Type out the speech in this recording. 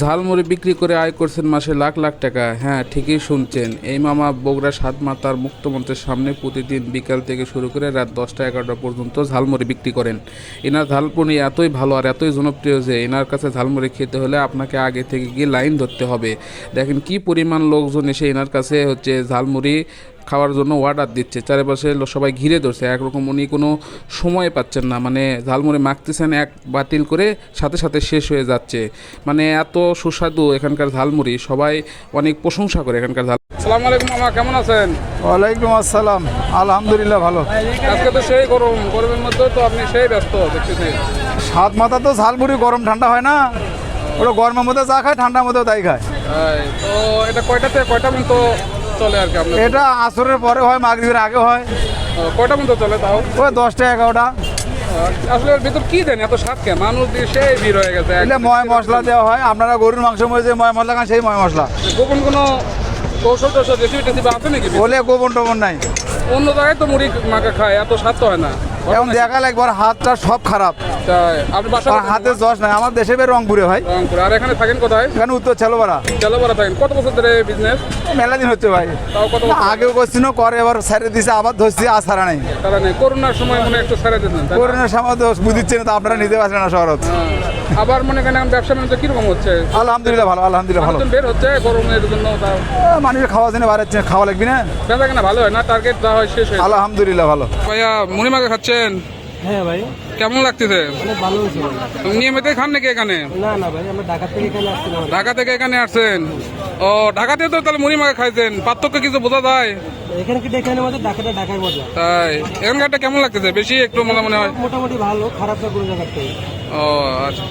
ঝালমুড়ি বিক্রি করে আয় করছেন মাসে লাখ লাখ টাকা। হ্যাঁ ঠিকই শুনছেন। এই মামা বগুড়া সাত মাতার মুক্তমন্ত্রের সামনে প্রতিদিন বিকাল থেকে শুরু করে রাত দশটা এগারোটা পর্যন্ত ঝালমুড়ি বিক্রি করেন। এনার ঝালপুরি এতই ভালো আর এতই জনপ্রিয় যে এনার কাছে ঝালমুড়ি খেতে হলে আপনাকে আগে থেকে গিয়ে লাইন ধরতে হবে। দেখেন কি পরিমাণ লোকজন এসে এনার কাছে হচ্ছে ঝালমুড়ি খাওয়ার জন্য অর্ডার দিচ্ছে। চারিপাশে সবাই ঘিরে ধরছে। একরকম উনি কোনো সময় পাচ্ছেন না। মানে ঝালমুড়ি মাখতেছেন এক বাতিল করে সাথে সাথে শেষ হয়ে যাচ্ছে। মানে এত সুস্বাদু এখানকার ঝালমুড়ি। সবাই অনেক প্রশংসা করে এখানকার ঝাল সালাম আলাইকুম মামা কেমন আছেন? ওয়ালাইকুম আসসালাম। আলহামদুলিল্লাহ ভালো। আজকে তো সেই গরম। গরমের মধ্যে তো আপনি সেই ব্যস্ত দেখতেছি। সাত মাথা তো ঝালমুড়ি গরম ঠান্ডা হয় না। ওটা গরমের মধ্যে যা খায় ঠান্ডার মধ্যেও তাই খায়। তো এটা কয়টা থেকে কয়টা পর্যন্ত চলে আর কি আপনার এটা আসরের পরে হয় মাগরিবের আগে হয়। কয়টা পর্যন্ত চলে তাও? ওই দশটা এগারোটা। আসলে এর ভিতর কি দেন? এত স্বাদ কে? মানুষ দিয়ে সেই ভিড় হয়ে গেছে। এটা ময় মশলা দেওয়া হয়। আপনারা গরুর মাংস মধ্যে যে ময় মশলা খান সেই ময় মশলা। গোপন কোনো কৌশল টৌশল রেসিপি টেসিপি আছে নাকি? বলে গোপন টোপন নাই। অন্য জায়গায় তো মুড়ি মাকে খায় এত স্বাদ তো হয় না। এখন দেখা লাগবে ওর হাতটা সব খারাপ। আর হাতে জশ নাই আমার দেশে বের রংপুরে ভাই। রংপুর আর এখানে থাকেন কোথায়? এখানে উত্তর ছেলোবাড়া জলপাড়া থাকেন। কত বছর ধরে বিজনেস মেলা দিন হচ্ছে ভাই। তাও কত না, আগেও করে এবার ছেড়ে দিছে আবার ধরছি আর ছাড়া নেই। করোনার সময় মনে একটু ছেড়ে দিতেন না? করোনার সময় তো বুঝিচ্ছে না তো আপনারা নিতে পারছেন না শহরত হ্যাঁ। আবার মনে করেন এখন ব্যবসা বাণিজ্য কীরকম হচ্ছে? আলহামদুলিল্লাহ ভালো আলহামদুলিল্লাহ ভালো। বের হচ্ছে গরমের জন্য মানুষের খাওয়া জন্য বাড়াচ্ছে খাওয়া লাগবে না। বেচা কেনা ভালো হয় না? টার্গেট যা হয় শেষ হয়ে। আলহামদুলিল্লাহ ভালো। ভাইয়া মুড়ি মাখা খাচ্ছেন হ্যাঁ ভাই। কেমন লাগতেছে? অনেক ভালো হয়েছে নিয়মিত খান নাকি এখানে? না না ভাই আমরা ঢাকা থেকে এখানে আসছিলাম ঢাকা থেকে এখানে আসছেন? ও ঢাকাতে তো তাহলে মুড়ি মাখা খাইছেন। পার্থক্য কিছু বোঝা যায়? এখানে কি এখানে মধ্যে ঢাকাটা ঢাকায় মজা। তাই। এখানকারটা কেমন লাগতেছে? বেশি একটু মনে মনে হয়। মোটামুটি ভালো খারাপ না কোনো জায়গার থেকে। ও আচ্ছা।